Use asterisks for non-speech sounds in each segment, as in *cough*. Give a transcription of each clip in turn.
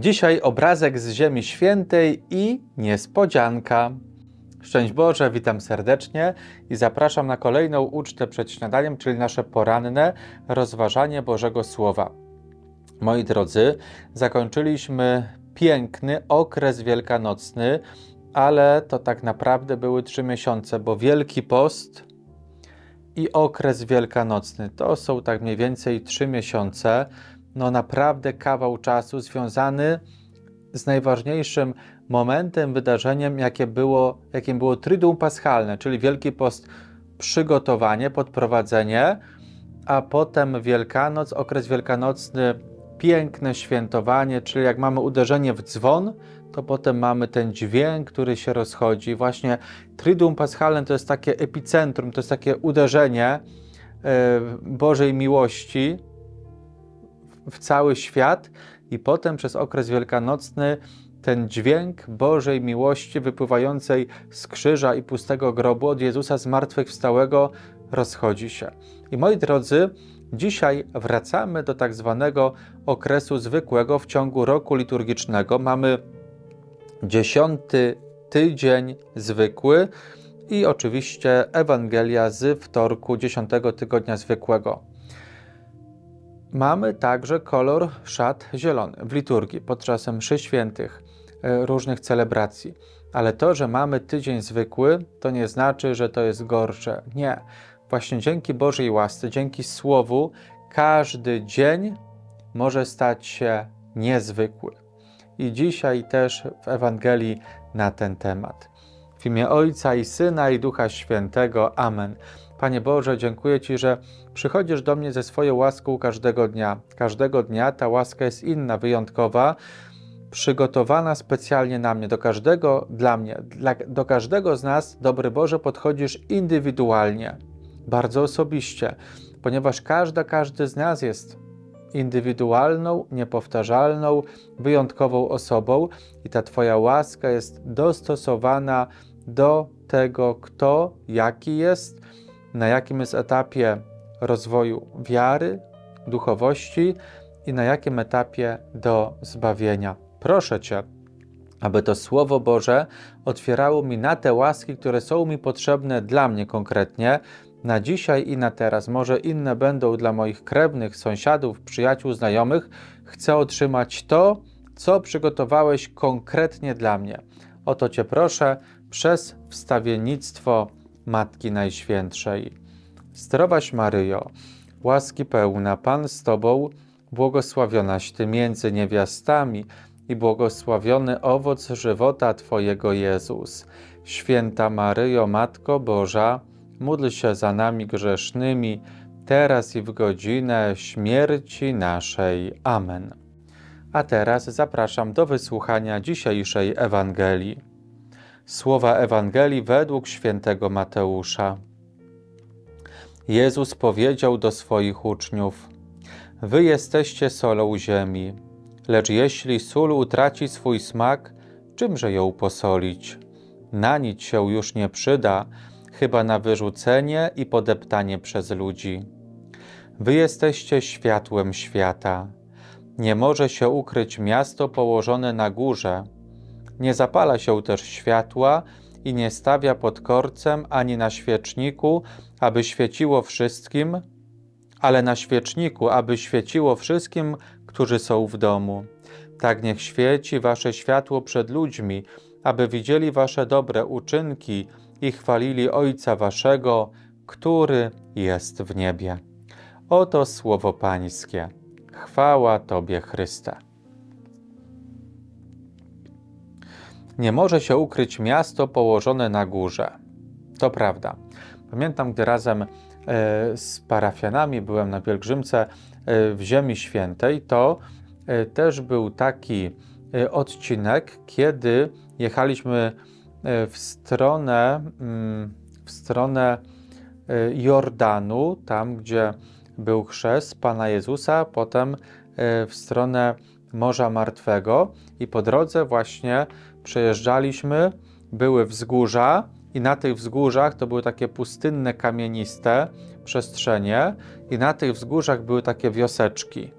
Dzisiaj obrazek z Ziemi Świętej i niespodzianka. Szczęść Boże, witam serdecznie i zapraszam na kolejną ucztę przed śniadaniem, czyli nasze poranne rozważanie Bożego Słowa. Moi drodzy, zakończyliśmy piękny okres wielkanocny, ale to tak naprawdę były trzy miesiące, bo Wielki Post i okres wielkanocny to są tak mniej więcej trzy miesiące. No naprawdę kawał czasu związany z najważniejszym momentem, wydarzeniem, jakie było, jakim było Triduum Paschalne, czyli Wielki Post, przygotowanie, podprowadzenie, a potem Wielkanoc, okres wielkanocny, piękne świętowanie, czyli jak mamy uderzenie w dzwon, to potem mamy ten dźwięk, który się rozchodzi. Właśnie Triduum Paschalne to jest takie epicentrum, to jest takie uderzenie e, Bożej miłości w cały świat i potem przez okres wielkanocny ten dźwięk Bożej miłości wypływającej z krzyża i pustego grobu od Jezusa zmartwychwstałego rozchodzi się. I moi drodzy, dzisiaj wracamy do tak zwanego okresu zwykłego w ciągu roku liturgicznego. Mamy dziesiąty tydzień zwykły i oczywiście Ewangelia z wtorku dziesiątego tygodnia zwykłego. Mamy także kolor szat zielony w liturgii podczas mszy świętych, e, różnych celebracji. Ale to, że mamy tydzień zwykły, to nie znaczy, że to jest gorsze. Nie. Właśnie dzięki Bożej łasce, dzięki Słowu, każdy dzień może stać się niezwykły. I dzisiaj też w Ewangelii na ten temat. W imię Ojca i Syna i Ducha Świętego. Amen. Panie Boże, dziękuję Ci, że przychodzisz do mnie ze swoją łaską każdego dnia. Każdego dnia ta łaska jest inna, wyjątkowa, przygotowana specjalnie na mnie, do każdego dla mnie. Dla, do każdego z nas, dobry Boże, podchodzisz indywidualnie, bardzo osobiście, ponieważ każda, każdy z nas jest indywidualną, niepowtarzalną, wyjątkową osobą i ta Twoja łaska jest dostosowana do tego, kto, jaki jest, na jakim jest etapie rozwoju wiary, duchowości i na jakim etapie do zbawienia. Proszę Cię, aby to Słowo Boże otwierało mi na te łaski, które są mi potrzebne dla mnie konkretnie, na dzisiaj i na teraz. Może inne będą dla moich krewnych, sąsiadów, przyjaciół, znajomych. Chcę otrzymać to, co przygotowałeś konkretnie dla mnie. O to Cię proszę przez wstawiennictwo Matki Najświętszej. Zdrowaś Maryjo, łaski pełna, Pan z Tobą, błogosławionaś Ty między niewiastami i błogosławiony owoc żywota Twojego Jezus. Święta Maryjo, Matko Boża, módl się za nami grzesznymi, teraz i w godzinę śmierci naszej. Amen. A teraz zapraszam do wysłuchania dzisiejszej Ewangelii. Słowa Ewangelii według świętego Mateusza. Jezus powiedział do swoich uczniów: Wy jesteście solą ziemi, lecz jeśli sól utraci swój smak, czymże ją posolić? Na nic się już nie przyda, chyba na wyrzucenie i podeptanie przez ludzi. Wy jesteście światłem świata. Nie może się ukryć miasto położone na górze. Nie zapala się też światła i nie stawia pod korcem ani na świeczniku, aby świeciło wszystkim, ale na świeczniku, aby świeciło wszystkim, którzy są w domu. Tak niech świeci wasze światło przed ludźmi, aby widzieli wasze dobre uczynki i chwalili Ojca Waszego, który jest w niebie. Oto słowo Pańskie. Chwała Tobie, Chryste. Nie może się ukryć miasto położone na górze. To prawda. Pamiętam, gdy razem e, z parafianami byłem na pielgrzymce e, w Ziemi Świętej, to e, też był taki odcinek, kiedy jechaliśmy w stronę, mm, w stronę Jordanu, tam gdzie był chrzest Pana Jezusa, potem w stronę Morza Martwego i po drodze właśnie przejeżdżaliśmy, były wzgórza i na tych wzgórzach to były takie pustynne, kamieniste przestrzenie i na tych wzgórzach były takie wioseczki,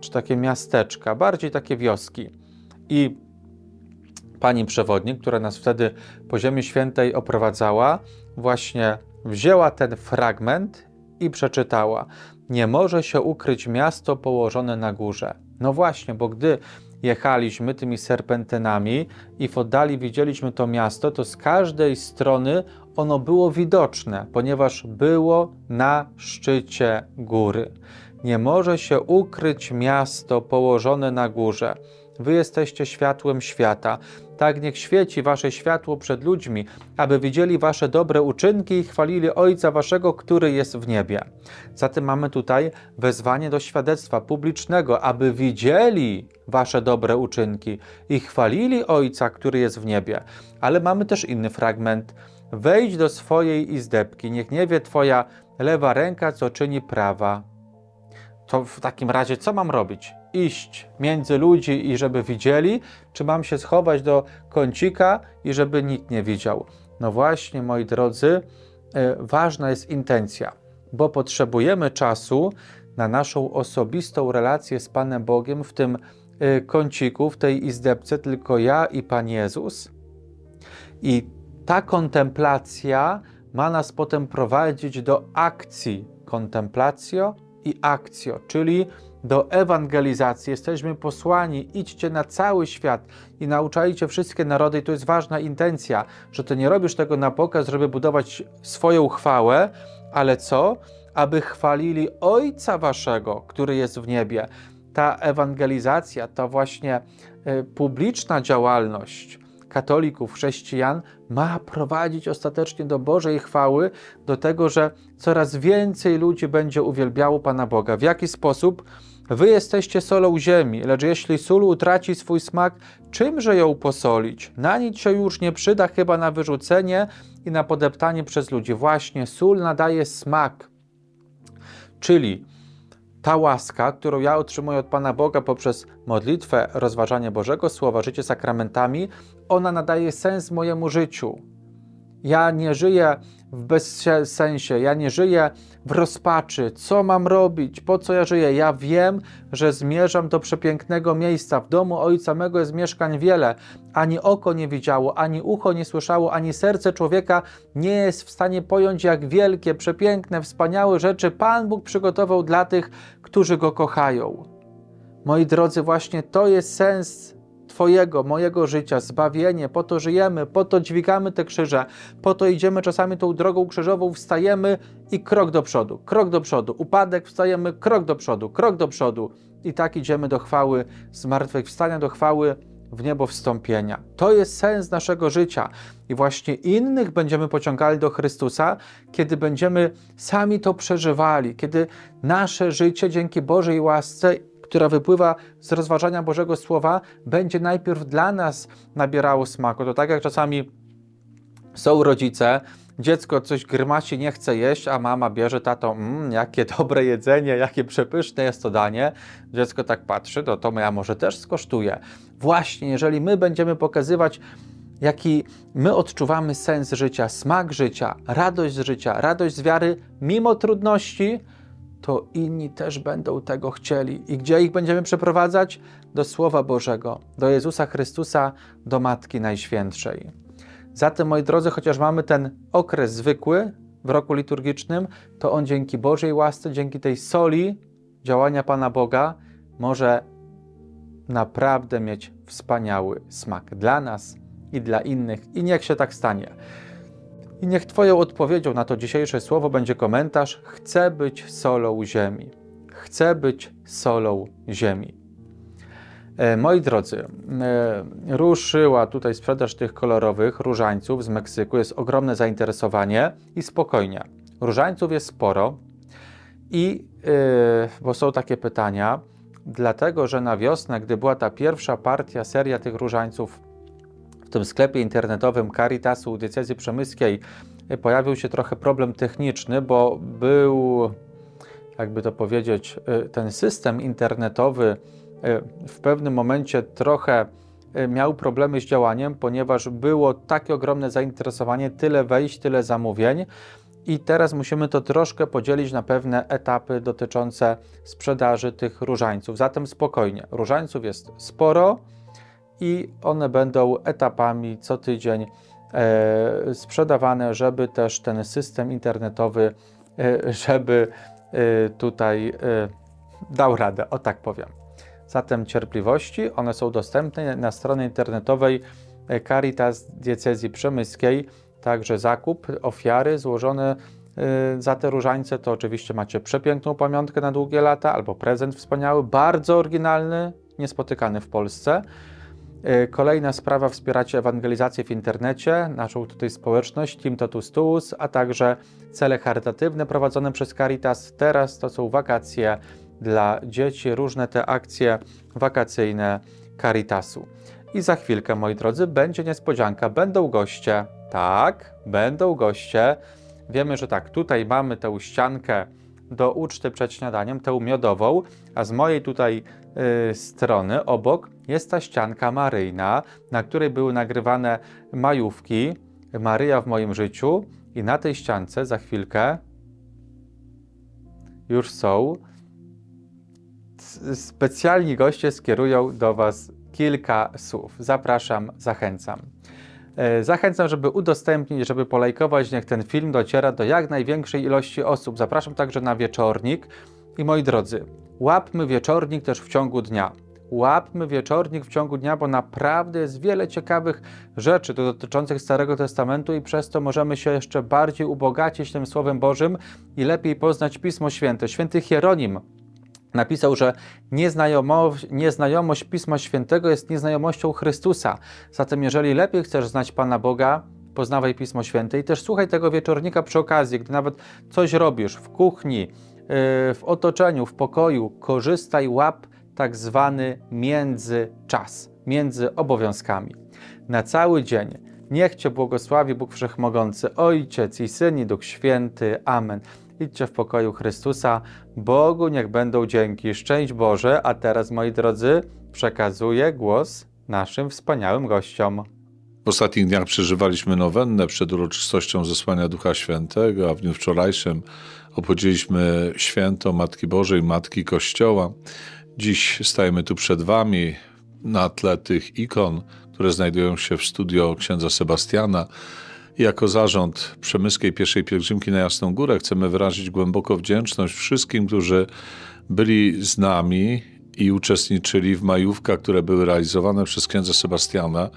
czy takie miasteczka, bardziej takie wioski. I pani przewodnik, która nas wtedy po Ziemi Świętej oprowadzała, właśnie wzięła ten fragment i przeczytała: Nie może się ukryć miasto położone na górze. No właśnie, bo gdy jechaliśmy tymi serpentynami i w oddali widzieliśmy to miasto, to z każdej strony ono było widoczne, ponieważ było na szczycie góry. Nie może się ukryć miasto położone na górze. Wy jesteście światłem świata. Tak niech świeci wasze światło przed ludźmi, aby widzieli wasze dobre uczynki i chwalili Ojca waszego, który jest w niebie. Zatem mamy tutaj wezwanie do świadectwa publicznego, aby widzieli wasze dobre uczynki i chwalili Ojca, który jest w niebie. Ale mamy też inny fragment. Wejdź do swojej izdebki, niech nie wie twoja lewa ręka, co czyni prawa. To w takim razie co mam robić? Iść między ludzi i żeby widzieli, czy mam się schować do kącika i żeby nikt nie widział? No właśnie, moi drodzy, e, ważna jest intencja, bo potrzebujemy czasu na naszą osobistą relację z Panem Bogiem w tym e, kąciku, w tej izdebce, tylko ja i Pan Jezus. I ta kontemplacja ma nas potem prowadzić do akcji contemplacjo i akcjo, czyli do ewangelizacji. Jesteśmy posłani, idźcie na cały świat i nauczajcie wszystkie narody. I to jest ważna intencja, że ty nie robisz tego na pokaz, żeby budować swoją chwałę, ale co? Aby chwalili Ojca Waszego, który jest w niebie. Ta ewangelizacja, ta właśnie y, publiczna działalność, katolików, chrześcijan ma prowadzić ostatecznie do Bożej chwały, do tego, że coraz więcej ludzi będzie uwielbiało Pana Boga. W jaki sposób? Wy jesteście solą ziemi, lecz jeśli sól utraci swój smak, czymże ją posolić? Na nic się już nie przyda, chyba na wyrzucenie i na podeptanie przez ludzi. Właśnie sól nadaje smak. Czyli ta łaska, którą ja otrzymuję od Pana Boga poprzez modlitwę, rozważanie Bożego Słowa, życie sakramentami, ona nadaje sens mojemu życiu. Ja nie żyję w bezsensie, ja nie żyję w rozpaczy. Co mam robić? Po co ja żyję? Ja wiem, że zmierzam do przepięknego miejsca. W domu Ojca mego jest mieszkań wiele. Ani oko nie widziało, ani ucho nie słyszało, ani serce człowieka nie jest w stanie pojąć, jak wielkie, przepiękne, wspaniałe rzeczy Pan Bóg przygotował dla tych, którzy Go kochają. Moi drodzy, właśnie to jest sens Twojego, mojego życia, zbawienie, po to żyjemy, po to dźwigamy te krzyże, po to idziemy czasami tą drogą krzyżową, wstajemy i krok do przodu, krok do przodu, upadek, wstajemy, krok do przodu, krok do przodu i tak idziemy do chwały zmartwychwstania, do chwały w niebo wstąpienia. To jest sens naszego życia i właśnie innych będziemy pociągali do Chrystusa, kiedy będziemy sami to przeżywali, kiedy nasze życie dzięki Bożej łasce która wypływa z rozważania Bożego Słowa, będzie najpierw dla nas nabierało smaku. To tak jak czasami są rodzice, dziecko coś grymaci, nie chce jeść, a mama bierze tato, mmm, jakie *laughs* dobre jedzenie, jakie przepyszne jest to danie. Dziecko tak patrzy, no to ja może też skosztuję. Właśnie, jeżeli my będziemy pokazywać jaki my odczuwamy sens życia, smak życia, radość z życia, radość z wiary, mimo trudności, to inni też będą tego chcieli. I gdzie ich będziemy przeprowadzać? Do Słowa Bożego, do Jezusa Chrystusa, do Matki Najświętszej. Zatem, moi drodzy, chociaż mamy ten okres zwykły w roku liturgicznym, to on dzięki Bożej łasce, dzięki tej soli działania Pana Boga może naprawdę mieć wspaniały smak dla nas i dla innych. I niech się tak stanie. I niech Twoją odpowiedzią na to dzisiejsze słowo będzie komentarz: Chcę być solą ziemi. Chcę być solą ziemi. E, moi drodzy, e, ruszyła tutaj sprzedaż tych kolorowych różańców z Meksyku. Jest ogromne zainteresowanie i spokojnie. Różańców jest sporo i, e, bo są takie pytania, dlatego że na wiosnę, gdy była ta pierwsza partia, seria tych różańców tym sklepie internetowym Caritasu diecezji przemyskiej pojawił się trochę problem techniczny, bo był, jakby to powiedzieć, y, ten system internetowy y, w pewnym momencie trochę y, miał problemy z działaniem, ponieważ było takie ogromne zainteresowanie, tyle wejść, tyle zamówień. I teraz musimy to troszkę podzielić na pewne etapy dotyczące sprzedaży tych różańców. Zatem spokojnie, różańców jest sporo i one będą etapami co tydzień e, sprzedawane, żeby też ten system internetowy, e, żeby e, tutaj dał radę, o tak powiem. Zatem cierpliwości, one są dostępne na stronie internetowej Caritas Diecezji Przemyskiej, także zakup, ofiary złożone za te różańce, to oczywiście macie przepiękną pamiątkę na długie lata albo prezent wspaniały, bardzo oryginalny, niespotykany w Polsce. Y, Kolejna sprawa, wspieracie ewangelizację w internecie, naszą tutaj społeczność Team Totus Tuus, a także cele charytatywne prowadzone przez Caritas. Teraz to są wakacje dla dzieci, różne te akcje wakacyjne Caritasu. I za chwilkę, moi drodzy, będzie niespodzianka, będą goście. Tak, będą goście. Wiemy, że tak, tutaj mamy tę ściankę do uczty przed śniadaniem, tę miodową, a z mojej tutaj y, strony obok jest ta ścianka maryjna, na której były nagrywane majówki Maryja w moim życiu i na tej ściance za chwilkę już są specjalni goście skierują do Was kilka słów. Zapraszam, zachęcam. E, Zachęcam, żeby udostępnić, żeby polajkować, niech ten film dociera do jak największej ilości osób. Zapraszam także na wieczornik. I moi drodzy, łapmy wieczornik też w ciągu dnia. Łapmy wieczornik w ciągu dnia, bo naprawdę jest wiele ciekawych rzeczy dotyczących Starego Testamentu i przez to możemy się jeszcze bardziej ubogacić tym Słowem Bożym i lepiej poznać Pismo Święte. Święty Hieronim napisał, że nieznajomość, Pisma Świętego jest nieznajomością Chrystusa. Zatem, jeżeli lepiej chcesz znać Pana Boga, poznawaj Pismo Święte i też słuchaj tego wieczornika przy okazji, gdy nawet coś robisz w kuchni, yy, w otoczeniu, w pokoju, korzystaj, łap tak zwany międzyczas, między obowiązkami. Na cały dzień niech Cię błogosławi Bóg Wszechmogący, Ojciec i Syn i Duch Święty. Amen. Idźcie w pokoju Chrystusa. Bogu niech będą dzięki. Szczęść Boże. A teraz, moi drodzy, przekazuję głos naszym wspaniałym gościom. W ostatnich dniach przeżywaliśmy nowennę przed uroczystością zesłania Ducha Świętego, a w dniu wczorajszym obchodziliśmy święto Matki Bożej, Matki Kościoła. Dziś stajemy tu przed Wami na tle tych ikon, które znajdują się w studio księdza Sebastiana. Jako zarząd Przemyskiej Pierwszej Pielgrzymki na Jasną Górę chcemy wyrazić głęboko wdzięczność wszystkim, którzy byli z nami i uczestniczyli w majówkach, które były realizowane przez księdza Sebastiana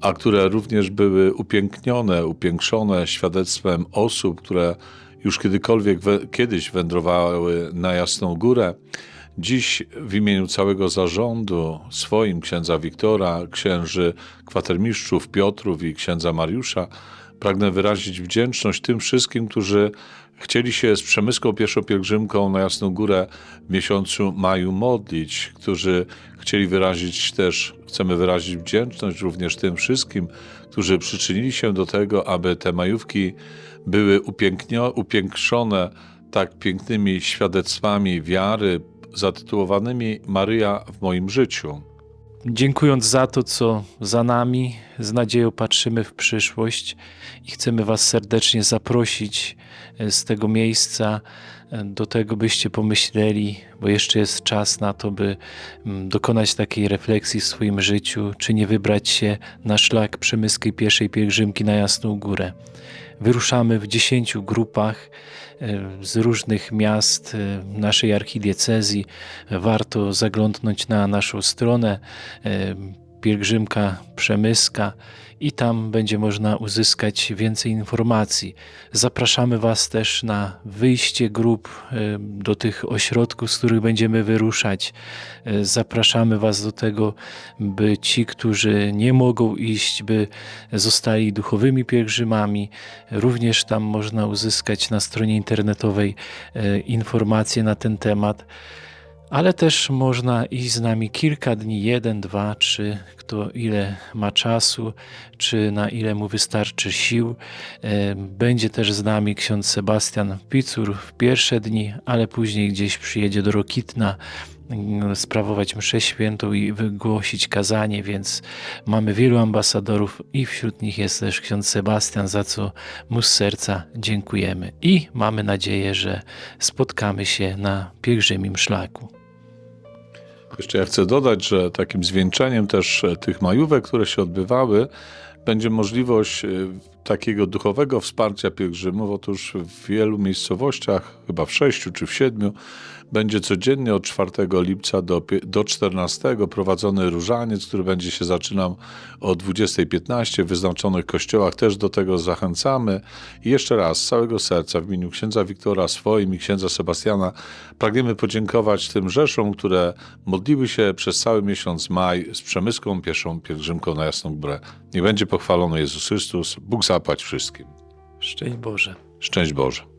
a które również były upięknione, upiększone świadectwem osób, które już kiedykolwiek kiedyś wędrowały na Jasną Górę. Dziś w imieniu całego zarządu, swoim księdza Wiktora, księży kwatermistrzów Piotrów i księdza Mariusza, pragnę wyrazić wdzięczność tym wszystkim, którzy chcieli się z przemyską pierwszą pielgrzymką na Jasną Górę w miesiącu maju modlić, którzy chcieli wyrazić też, chcemy wyrazić wdzięczność również tym wszystkim, którzy przyczynili się do tego, aby te majówki były upiększone tak pięknymi świadectwami wiary, zatytułowanymi Maryja w moim życiu. Dziękując za to, co za nami, z nadzieją patrzymy w przyszłość i chcemy Was serdecznie zaprosić e, z tego miejsca do tego, byście pomyśleli, bo jeszcze jest czas na to, by mm, dokonać takiej refleksji w swoim życiu, czy nie wybrać się na szlak przemyskiej pierwszej pielgrzymki na Jasną Górę. Wyruszamy w dziesięciu grupach e, z różnych miast e, naszej archidiecezji. Warto zaglądnąć na naszą stronę e, pielgrzymka przemyska i tam będzie można uzyskać więcej informacji. Zapraszamy Was też na wyjście grup e, do tych ośrodków, z których będziemy wyruszać. E, Zapraszamy Was do tego, by ci, którzy nie mogą iść, by zostali duchowymi pielgrzymami. Również tam można uzyskać na stronie internetowej e, informacje na ten temat ale też można iść z nami kilka dni, jeden, dwa, trzy, kto ile ma czasu, czy na ile mu wystarczy sił. E, Będzie też z nami ksiądz Sebastian Picur w pierwsze dni, ale później gdzieś przyjedzie do Rokitna mm, sprawować mszę świętą i wygłosić kazanie, więc mamy wielu ambasadorów i wśród nich jest też ksiądz Sebastian, za co mu z serca dziękujemy i mamy nadzieję, że spotkamy się na pielgrzymim szlaku. Jeszcze ja chcę dodać, że takim zwieńczeniem też e, tych majówek, które się odbywały, będzie możliwość e, takiego duchowego wsparcia pielgrzymów. Otóż w wielu miejscowościach, chyba w sześciu czy w siedmiu, będzie codziennie od 4 lipca do, do 14 prowadzony różaniec, który będzie się zaczynał o 20.15 w wyznaczonych kościołach. Też do tego zachęcamy. I jeszcze raz, z całego serca, w imieniu księdza Wiktora swoim i księdza Sebastiana, pragniemy podziękować tym rzeszom, które modliły się przez cały miesiąc maj z przemyską pieszą pielgrzymką na Jasną Górę. Niech będzie pochwalony Jezus Chrystus. Bóg zapłać wszystkim. Szczęść Boże. Szczęść Boże.